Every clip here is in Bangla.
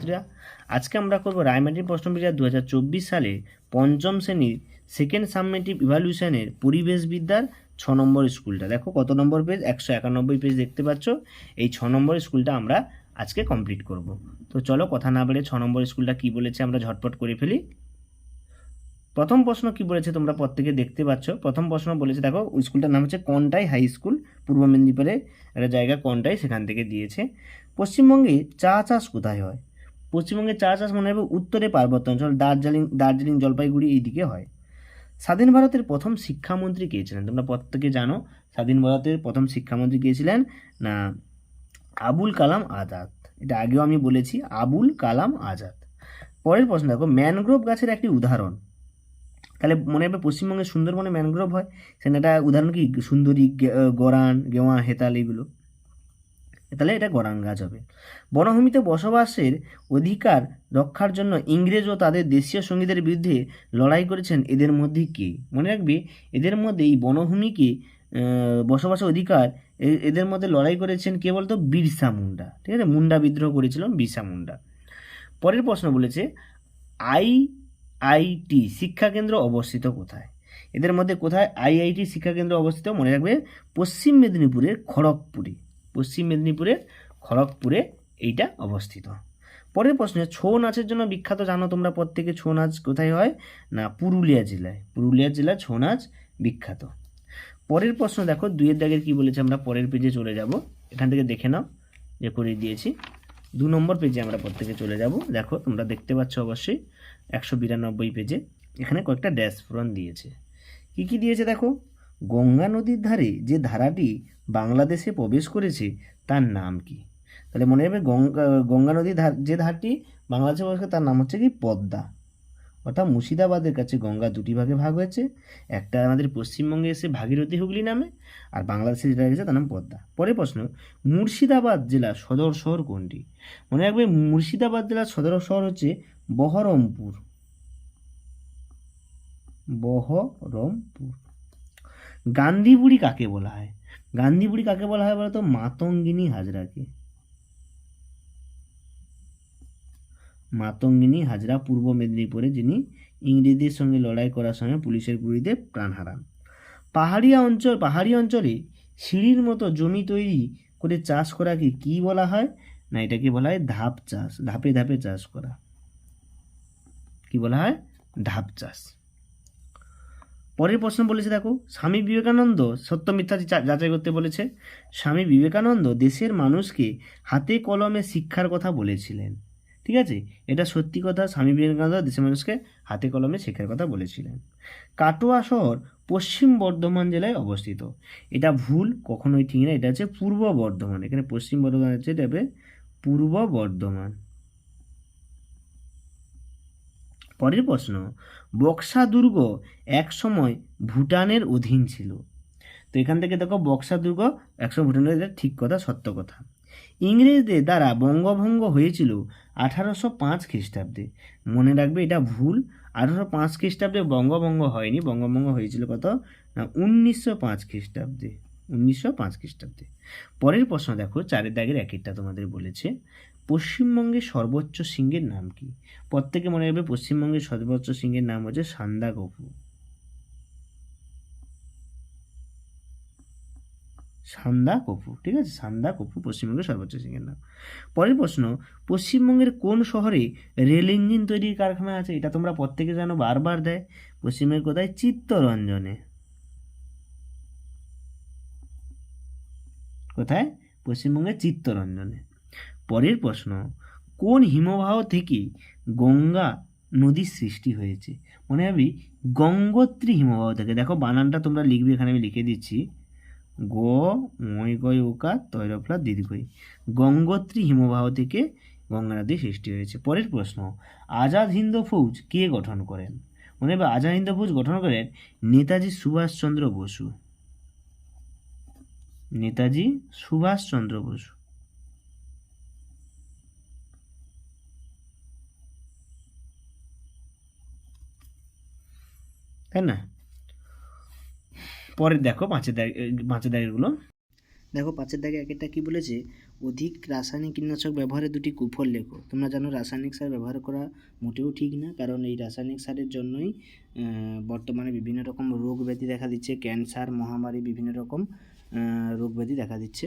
ছাত্রছাত্রীরা আজকে আমরা করব রায়মাটির প্রশ্নবিদ্যা দু হাজার চব্বিশ সালে পঞ্চম শ্রেণির সেকেন্ড সাবমেটিভ ইভ্যালুয়েশনের পরিবেশবিদ্যার ছ নম্বর স্কুলটা। দেখো কত নম্বর পেজ একশো একানব্বই পেজ দেখতে পাচ্ছ। এই ছ নম্বর স্কুলটা আমরা আজকে কমপ্লিট করব। তো চলো কথা না বলে ছ নম্বর স্কুলটা কি বলেছে আমরা ঝটপট করে ফেলি। প্রথম প্রশ্ন কি বলেছে তোমরা প্রত্যেকে দেখতে পাচ্ছ? প্রথম প্রশ্ন বলেছে, দেখো স্কুলটার নাম হচ্ছে কন্টাই হাই স্কুল, পূর্ব মেদিনীপুরের একটা জায়গা কন্টাই সেখান থেকে দিয়েছে। পশ্চিমবঙ্গে চা চাষ কোথায় হয়? পশ্চিমবঙ্গে চা চাষ মনে হবে উত্তরে পার্বত্য অঞ্চল, দার্জিলিং দার্জিলিং জলপাইগুড়ি এই দিকে হয়। স্বাধীন ভারতের প্রথম শিক্ষামন্ত্রী কে ছিলেন? তোমরা প্রত্যেকে জানো, স্বাধীন ভারতের প্রথম শিক্ষামন্ত্রী কে ছিলেন? না, আবুল কালাম আজাদ। এটা আগেও আমি বলেছি, আবুল কালাম আজাদ। পরের প্রশ্ন দেখো, ম্যানগ্রোভ গাছের একটি উদাহরণ। তাহলে মনে হবে পশ্চিমবঙ্গে সুন্দরবনে ম্যানগ্রোভ হয়? সেখানে একটা উদাহরণ কি? সুন্দরী গরান, গেওয়া, হেতাল, এগুলো। তাহলে এটা গরান গাছ হবে। বনভূমিতে বসবাসের অধিকার রক্ষার জন্য ইংরেজ ও তাদের দেশীয় সঙ্গীদের বিরুদ্ধে লড়াই করেছেন এদের মধ্যে কে? মনে রাখবে, এদের মধ্যে এই বনভূমিকে বসবাসের অধিকার এদের মধ্যে লড়াই করেছেন কে বলতো? বিরসা মুন্ডা। ঠিক আছে? মুন্ডা বিদ্রোহ করেছিলেন বিরসা মুন্ডা। পরের প্রশ্ন বলেছে, আই আইটি শিক্ষাকেন্দ্র অবস্থিত কোথায়? এদের মধ্যে কোথায় আইআইটি শিক্ষাকেন্দ্র অবস্থিত? মনে রাখবে, পশ্চিম মেদিনীপুরের খড়গপুরে। পশ্চিম মেদিনীপুরের খড়গপুরে এইটা অবস্থিত। পরের প্রশ্ন, ছৌ নাচের জন্য বিখ্যাত জানো তোমরা প্রত্যেকে, ছৌ নাচ কোথায় হয়? না, পুরুলিয়া জেলায়। পুরুলিয়া জেলায় ছৌ নাচ বিখ্যাত। পরের প্রশ্ন দেখো, দুইয়ের দাগের কি বলেছে আমরা? পরের পেজে চলে যাব। এখান থেকে দেখে নাও, যে করে দিয়েছি। দু নম্বর পেজে আমরা প্রত্যেকে চলে যাব। দেখো, তোমরা দেখতে পাচ্ছ অবশ্যই, একশো বিরানব্বই পেজে এখানে কয়েকটা ড্যাশ পূরণ দিয়েছে। কি কি দিয়েছে দেখো? গঙ্গা নদীর ধারে যে ধারাটি বাংলাদেশে প্রবেশ করেছে, তার নাম কি? তাহলে মনে হবে গঙ্গা গঙ্গা নদীর ধার, যে ধারটি বাংলাদেশে প্রবেশ করে, তার নাম হচ্ছে কি? পদ্মা। অর্থাৎ মুর্শিদাবাদের কাছে গঙ্গা দুটি ভাগে ভাগ হয়েছে। একটা আমাদের পশ্চিমবঙ্গে এসে ভাগীরথী হুগলি নামে, আর বাংলাদেশে যেটা গেছে, তার নাম পদ্মা। পরের প্রশ্ন, মুর্শিদাবাদ জেলার সদর শহর কোনটি? মনে রাখবে মুর্শিদাবাদ জেলার সদর শহর হচ্ছে বহরমপুর। বহরমপুর। গান্ধীবুড়ি কাকে বলা হয়? গান্ধীবুড়ি কাকে বলা হয় বলতো? মাতঙ্গিনী হাজরাকে। মাতঙ্গিনী হাজরা পূর্ব মেদিনীপুরে, যিনি ইংরেজদের সঙ্গে লড়াই করার সময় পুলিশের গুলিতে প্রাণ হারান। পাহাড়িয়া অঞ্চল, পাহাড়ি অঞ্চলে সিঁড়ির মতো জমি তৈরি করে চাষ করাকে কি বলা হয়? না, এটাকে বলা হয় ধাপ চাষ, ধাপে ধাপে চাষ করা। কি বলা হয়? ধাপ চাষ। পরের প্রশ্ন বলেছে, দেখো, স্বামী বিবেকানন্দ সত্য মিথ্যা যাচাই করতে বলেছে। স্বামী বিবেকানন্দ দেশের মানুষকে হাতে কলমে শিক্ষার কথা বলেছিলেন। ঠিক আছে? এটা সত্যি কথা, স্বামী বিবেকানন্দ দেশের মানুষকে হাতে কলমে শেখার কথা বলেছিলেন। কাটোয়া শহর পশ্চিম বর্ধমান জেলায় অবস্থিত। এটা ভুল, কখনোই ঠিক না। এটা হচ্ছে পূর্ব বর্ধমান। এখানে পশ্চিম বর্ধমান হচ্ছে, এটা পূর্ব বর্ধমান। পরের প্রশ্ন, বক্সা দুর্গ এক সময় ভুটানের অধীন ছিল। তো এখান থেকে দেখো, বক্সা দুর্গ একসময় ভুটানের ঠিক কথা, সত্য কথা। ইংরেজদের দ্বারা বঙ্গভঙ্গ হয়েছিল আঠারোশো পাঁচ খ্রিস্টাব্দে। মনে রাখবে এটা ভুল, আঠারোশো পাঁচ খ্রিস্টাব্দে বঙ্গভঙ্গ হয়নি। বঙ্গভঙ্গ হয়েছিল কত? না, উনিশশো পাঁচ খ্রিস্টাব্দে। উনিশশো পাঁচ খ্রিস্টাব্দে। পরের প্রশ্ন দেখো চারের দাগের এক একটা তোমাদের বলেছে, পশ্চিমবঙ্গের সর্বোচ্চ সিংহের নাম কি? প্রত্যেকে মনে রাখবে পশ্চিমবঙ্গের সর্বোচ্চ সিংহের নাম হচ্ছে সান্দা কপু সান্দা কপু ঠিক আছে? সান্দা কপু পশ্চিমবঙ্গের সর্বোচ্চ সিংহের নাম। পরের প্রশ্ন, পশ্চিমবঙ্গের কোন শহরে রেল ইঞ্জিন তৈরির কারখানা আছে? এটা তোমরা প্রত্যেকে জানো, বারবার দেয়। পশ্চিমবঙ্গের কোথায়? চিত্তরঞ্জনে। কোথায়? পশ্চিমবঙ্গের চিত্তরঞ্জনে। পরের প্রশ্ন, কোন হিমবাহ থেকে গঙ্গা নদীর সৃষ্টি হয়েছে? মনে হবে গঙ্গোত্রী হিমবাহ থেকে। দেখো, বানানটা তোমরা লিখবে, এখানে আমি লিখে দিচ্ছি। গ ময় গয় ওকা তৈরফলা দীর্ঘই গঙ্গোত্রী হিমবাহ থেকে গঙ্গা নদী সৃষ্টি হয়েছে। পরের প্রশ্ন, আজাদ হিন্দ ফৌজ কে গঠন করেন? মনে হবে আজাদ হিন্দ ফৌজ গঠন করেন নেতাজি সুভাষচন্দ্র বসু। নেতাজি সুভাষচন্দ্র বসু। তাই না? পরে দেখো পাঁচের দাগ পাঁচের দাগেরগুলো দেখো পাঁচের দাগে একটা কি বলেছে? অধিক রাসায়নিক কীটনাশক ব্যবহারে দুটি কুফল লেখো। তোমরা জানো রাসায়নিক সার ব্যবহার করা মোটেও ঠিক না, কারণ এই রাসায়নিক সারের জন্যই বর্তমানে বিভিন্ন রকম রোগ ব্যাধি দেখা দিচ্ছে, ক্যান্সার, মহামারী, বিভিন্ন রকম রোগ ব্যাধি দেখা দিচ্ছে।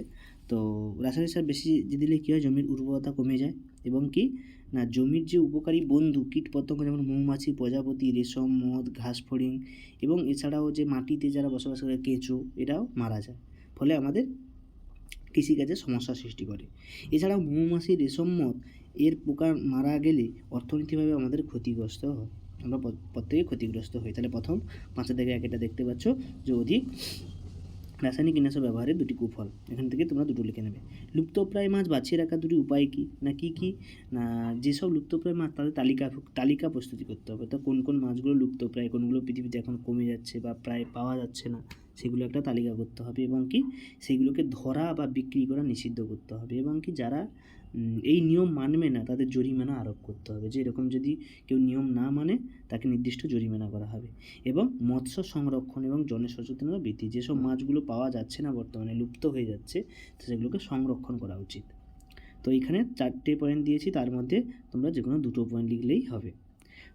তো রাসায়নিক সার বেশি দিলে কী হয়? জমির উর্বরতা কমে যায় এবং কি? না, জমির যে উপকারী বন্ধু কীট পতঙ্গ যেমন মৌমাছি, প্রজাপতি, রেশম, মদ, ঘাস, ফড়িং এবং এছাড়াও যে মাটিতে যারা বসবাস করে, কেঁচো, এরাও মারা যায়। ফলে আমাদের কৃষিকাজে সমস্যা সৃষ্টি করে। এছাড়াও মৌমাছি রেশম মদ, এর পোকা মারা গেলে অর্থনৈতিকভাবে আমাদের ক্ষতিগ্রস্ত হয়। আমরা প্রত্যেকে ক্ষতিগ্রস্ত হই। তাহলে প্রথম পাঁচের দিকে এটা দেখতে পাচ্ছ যে অধিক রাসায়নিক কীটনাশক ব্যবহারের দুটি কুফল। এখান থেকে তোমরা দুটো লিখে নেবে। লুপ্তপ্রায় মাছ বাঁচিয়ে রাখার দুটি উপায় কী? না কী কী? না যেসব লুপ্তপ্রায় মাছ তাদের তালিকা তালিকা প্রস্তুতি করতে হবে। তো কোন কোন মাছগুলো লুপ্তপ্রায়, কোনগুলো পৃথিবীতে এখন কমে যাচ্ছে বা প্রায় পাওয়া যাচ্ছে না সেগুলো একটা তালিকা করতে হবে এবং কি সেগুলোকে ধরা বা বিক্রি করা নিষিদ্ধ করতে হবে এবং কি যারা এই নিয়ম মানবে না তাদের জরিমানা আরোপ করতে হবে। যে এরকম যদি কেউ নিয়ম না মানে তাকে নির্দিষ্ট জরিমানা করা হবে এবং মৎস্য সংরক্ষণ এবং জনসচেতনতা বৃদ্ধি, যেসব মাছগুলো পাওয়া যাচ্ছে না বর্তমানে, লুপ্ত হয়ে যাচ্ছে, তো সেগুলোকে সংরক্ষণ করা উচিত। তো এখানে চারটে পয়েন্ট দিয়েছি, তার মধ্যে তোমরা যে কোনো দুটো পয়েন্ট লিখলেই হবে।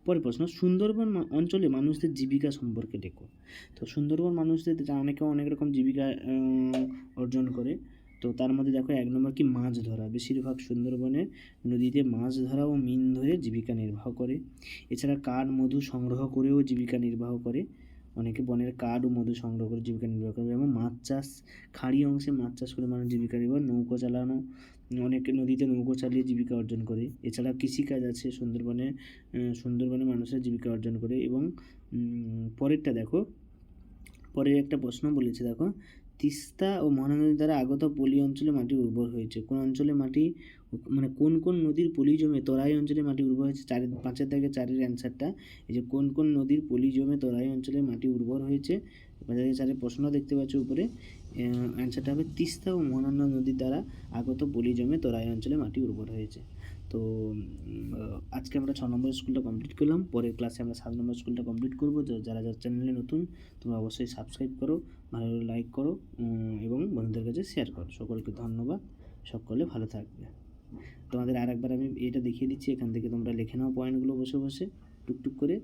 পরের প্রশ্ন, সুন্দরবন অঞ্চলে মানুষদের জীবিকা সম্পর্কে লেখো। তো সুন্দরবন মানুষদের অনেকে অনেক রকম জীবিকা অর্জন করে। তো তার মধ্যে দেখো, এক নম্বর কি, মাছ ধরা। বেশিরভাগ সুন্দরবনে নদীতে মাছ ধরা ও মিন ধরে জীবিকা নির্বাহ করে। এছাড়া কাঠ, মধু সংগ্রহ করেও জীবিকা নির্বাহ করে। অনেকে বনের কাঠ ও মধু সংগ্রহ করে জীবিকা নির্বাহ করে। এবং মাছ চাষ, খাড়ি অংশে মাছ চাষ করে মানুষ জীবিকা নির্বাহ নৌকো চালানো অনেকে নদীতে নৌকো চালিয়ে জীবিকা অর্জন করে। এছাড়া কৃষিকাজ আছে সুন্দরবনে সুন্দরবনে মানুষের জীবিকা অর্জন করে এবং পরেরটা দেখো পরের একটা প্রশ্ন বলেছে, দেখো। তিস্তা ও মহানদী নদী দ্বারা আগত পলি অঞ্চলে মাটি উর্বর হয়েছে। কোন অঞ্চলে মাটি মানে কোন কোন নদীর পলি জমে তরাই অঞ্চলে মাটি উর্বর হয়েছে? চারের পাঁচের থেকে চারের অ্যান্সারটা এই যে কোন কোন নদীর পলি জমে তরাই অঞ্চলে মাটি উর্বর হয়েছে? পাঁচের থেকে চারের প্রশ্ন দেখতে পাচ্ছ উপরে। অ্যান্সারটা হবে, তিস্তা ও মহানন্দা নদীর দ্বারা আগত পলি জমে তরাই অঞ্চলে মাটি উর্বর হয়েছে। তো আজকে আমরা ছ নম্বর স্কুলটা কমপ্লিট করলাম। পরের ক্লাসে আমরা সাত নম্বর স্কুলটা কমপ্লিট করব। যারা যারা চ্যানেলে নতুন, তোমরা অবশ্যই সাবস্ক্রাইব করো, ভালো লাইক করো এবং বন্ধুদের কাছে শেয়ার করো। সকলকে ধন্যবাদ। সকলে ভালো থাকবে। তোমাদের আর একবার আমি এটা দেখিয়ে দিচ্ছি। এখান থেকে তোমরা লিখে নাও পয়েন্টগুলো বসে বসে, টুকটুক করে।